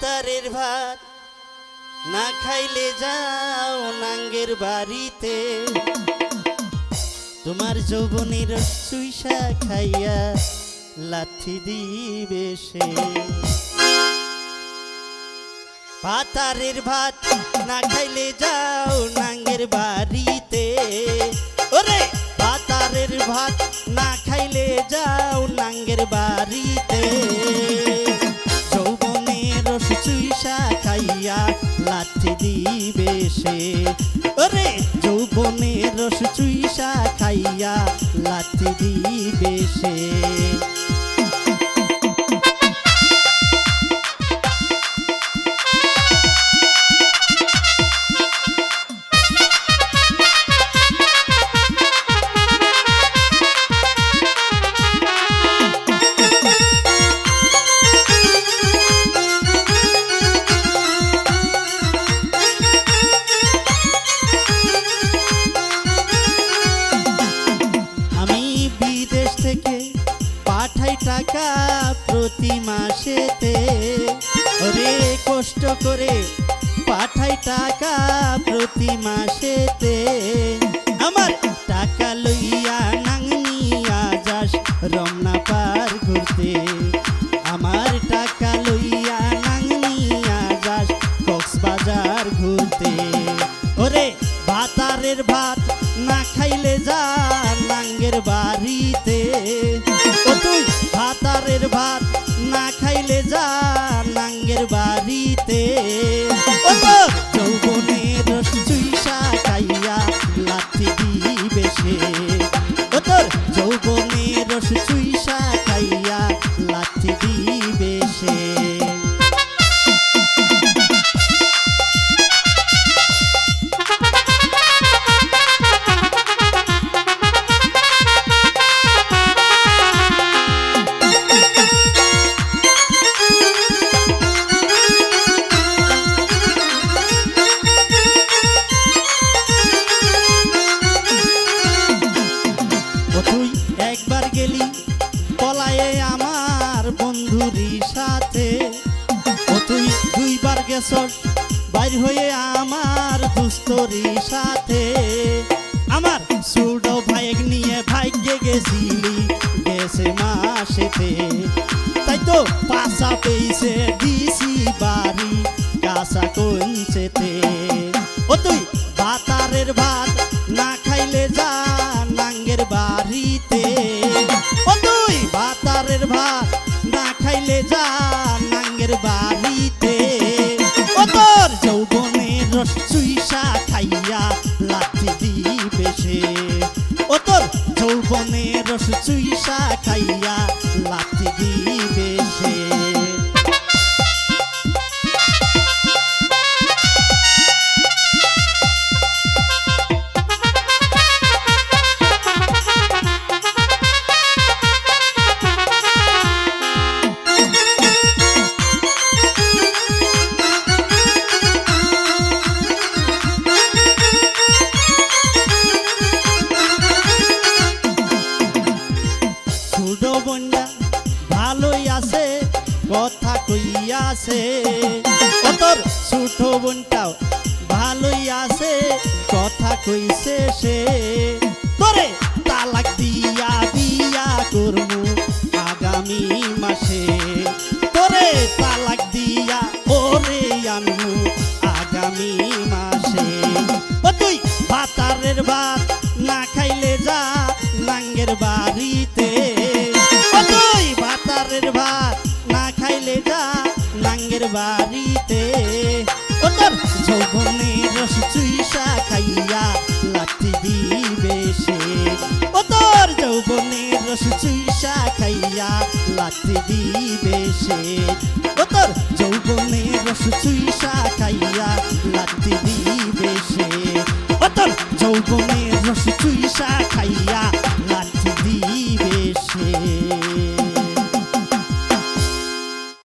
তারের ভাত না খাইলে যাও নাঙ্গের বাড়িতে। তোমার যৌবনের সুইসা খাইয়া লাথি দিবে সে। পাতারের ভাত না খাইলে যাও নাঙ্গের বাড়িতে। ওরে, পাতারের ভাত না খাইলে যাও নাঙ্গের বাড়িতে। চুইসা খাইয়া লাঠি দিবে সে। ওরে যৌবনের রস চুইসা খাইয়া লাঠি দিবে সে। টাকা প্রতি মাসেতে। ওরে কষ্ট করে পাঠাই টাকা প্রতি মাসেতে। আমার টাকা লইয়া যা নাঙ্গের বাড়িতে একবার গেলি পলায়ে আমার বন্ধুরই সাথে। তুই দুইবার গেছস, বাইর হয়ে আমার দুস্তরি সাথে। আমার সুডো ভাইক নিয়ে ভাগ্যে গেছিলি গেছে মাসেতে। তাই তো পাশা পেয়েছে দিছি বাড়ি, কাঁচা কঞ্চেতে খাইলে যা নাঙ্গের বাড়িতে। ও তোর যৌবনের রস চুইসা খাইয়া লাঠি দিবে সে ও যৌবনের রস চুইসা খাইয়া লাঠি দিবে সে আছে, কথা কইয়াছে তোর ছোট বোনটাও ভালোই আছে, কথা কইছে সে। তোরে তালাক দিয়া বিয়া করমু আগামী মাসে। তোরে তালাক দিয়া ওরে আনব আগামী মাসে। ও তুই ভাতারের ভাত না খাইলে যা, নাঙ্গের বাড়িতে বাড়িতে ও তোর যৌবনের রস চুইসা খাইয়া লাঠি দিবে সে। ও তোর যৌবনের রস চুইসা খাইয়া লাঠি দিবে সে। ও তোর যৌবনের রস চুইসা খাইয়া লাঠি দিবে সে। ও তোর যৌবনের রস চুইসা খাইয়া